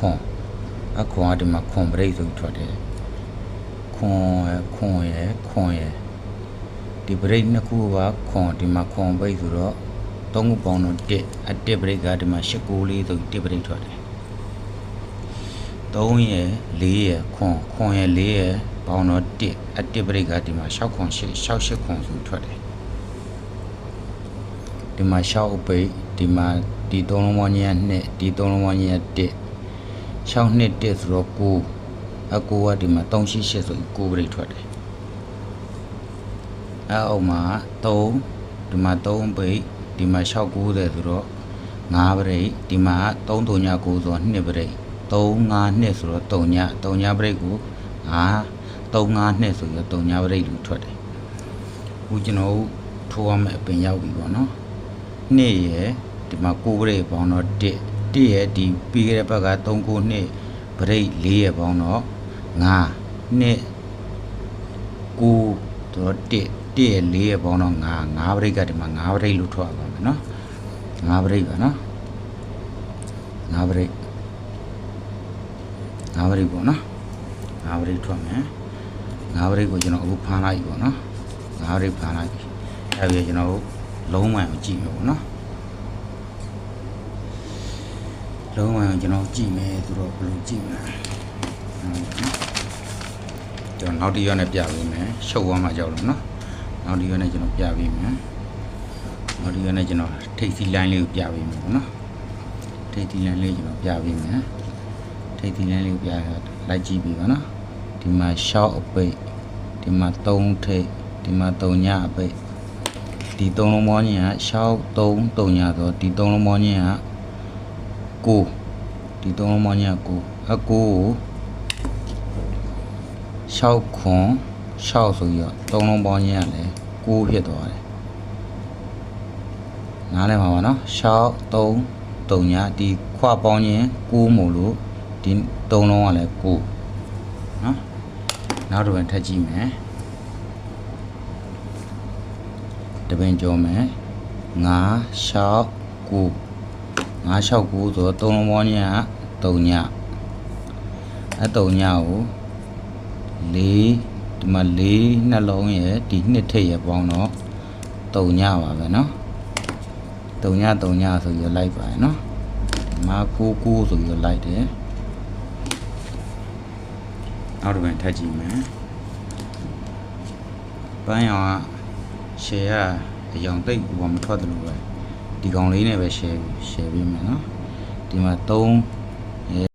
ခွန်အခွန်ကဒီမှာခွန်ပရိတ်ဆိုပြီးထွက်တယ်ခွန်ရယ်ခွန်ရယ်ခွန်ရယ်ဒီပရိတ်နှစ်ခုကခွန်ဒီမှာခွန်ပရိတ်ဆိုတော့သုံးခုပေါင်းတော့1အတစ်ပရိတ်ကဒီမှာ8ကိုလေးဆိုပြီးတစ်ပရိတ်ထွက်တယ်3ရယ်4ရယ်ခွန်ခွန်ရယ်4ရယ်ပေါင်းတော့1အတစ်ပရိတ်ကဒီမှာ6ခွန်8 6 8ခွန်ဆိုပြီးထွက်တယ်ဒီမှာ6အပိတ်ဒီမှာဒီ3လုံးပေါင်းကြီးက2ဒီ3လုံးပေါင်းကြီးက1 6နှစ်1ဆိုတော့9အ9ကဒီမှာ3 8 8ဆိုရင်9ပြိတ်ထွက်တယ်အဲအောက်မှာ3ဒီမှာ3ပိတ်ဒီမှာ6 90ဆိုတော့9ပြိတ်ဒီမှာ3 3ည9ဆိုတော့2ပြိတ်3 5 2ဆိုတော့3ည3ညပြိတ်ကို5 3 5 2ဆိုရ3ညပြိတ်လို့ထွက်တယ်အခုကျွန်တော်တို့ထိုးရမယ့်အပင်ရောက်ပြီပေါ့နော်နှစ်ရယ်ဒီမှာ9ပရိတ်ပေါင်းတော့1 1ရယ်ဒီပြီးခဲ့တဲ့ဘက်က3ခုနှစ်ပရိတ်4ရယ်ပေါင်းတော့9နှစ်9တော့1 1ရယ်4ရယ်ပေါင်းတော့9 9ပရိတ်ကဒီမှာ9ပရိတ်လို့ထွက်ပါမယ်နော်9ပရိတ်ပါနော်9ပရိတ်9ပရိတ်ပေါ့နော်9ပရိတ်ထွက်မယ်9ပရိတ်ကိုကျွန်တော်အခုဖမ်းလိုက်ပြီပေါ့နော်9ပရိတ်ဖမ်းလိုက်ပြီအဲ့ဒီကျွန်တော်တို့လုံးဝမကြည့်မယ်ပေါ့နော် လုံးဝကျွန်တော်ကြည့်မယ်ဆိုတော့ဘယ်လိုကြည့်မလဲကျွန်တော်နောက်တစ်ရွက်နဲ့ပြပေးမယ်ရှုပ်သွားမှကြောက်လို့နော်နောက်တစ်ရွက်နဲ့ကျွန်တော်ပြပေးမယ်နောက်တစ်ရွက်နဲ့ကျွန်တော်ထိတ်စီလိုင်းလေးကိုပြပေးမယ်ပေါ့နော်ထိတ်စီလိုင်းလေးကျွန်တော်ပြပေးမယ်ထိတ်စီလိုင်းလေးကိုပြလိုက်ကြည့်ပြီပါနော်ဒီမှာရှောက်အပိတ်ဒီမှာ3ထိတ်ဒီမှာ3ညအပိတ်ဒီသုံးလုံးပေါင်းချင်းက6 3 3ညဆိုဒီသုံးလုံးပေါင်းချင်းက 9ဒီသုံးလုံးပေါင်းချင်းက9အ9ကို6ခွန်6ဆိုပြီးတော့သုံးလုံးပေါင်းချင်းကလည်း9ဖြစ်သွားတယ်နားလည်ပါပါနော်6 3 3ညဒီခွပေါင်းချင်း9မို့လို့ဒီသုံးလုံးကလည်း9နော်နောက်တစ်ပတ်ထပ်ကြည့်မယ်တပင်ကြောမယ်9 6 9 9 6 9ဆိုတော့3လုံးပေါင်းည3ညအဲ3ညကို4ဒီမှာ4နှလုံးရဲ့ဒီနှစ်ထိပ်ရဲ့ပေါင်းတော့3ညပါပဲเนาะ3ည3ညဆိုရလိုက်ပါရเนาะမာ9 9ဆိုရလိုက်တယ်နောက်တစ်ပင်ထပ်ကြည့်မယ်ပန်းရောင်က share ကအယောင်တိတ်ဘာမထွက်တယ်လို့ပဲ ဒီကောင်လေးနဲ့ပဲ share share ပေးမယ်နော်ဒီမှာ3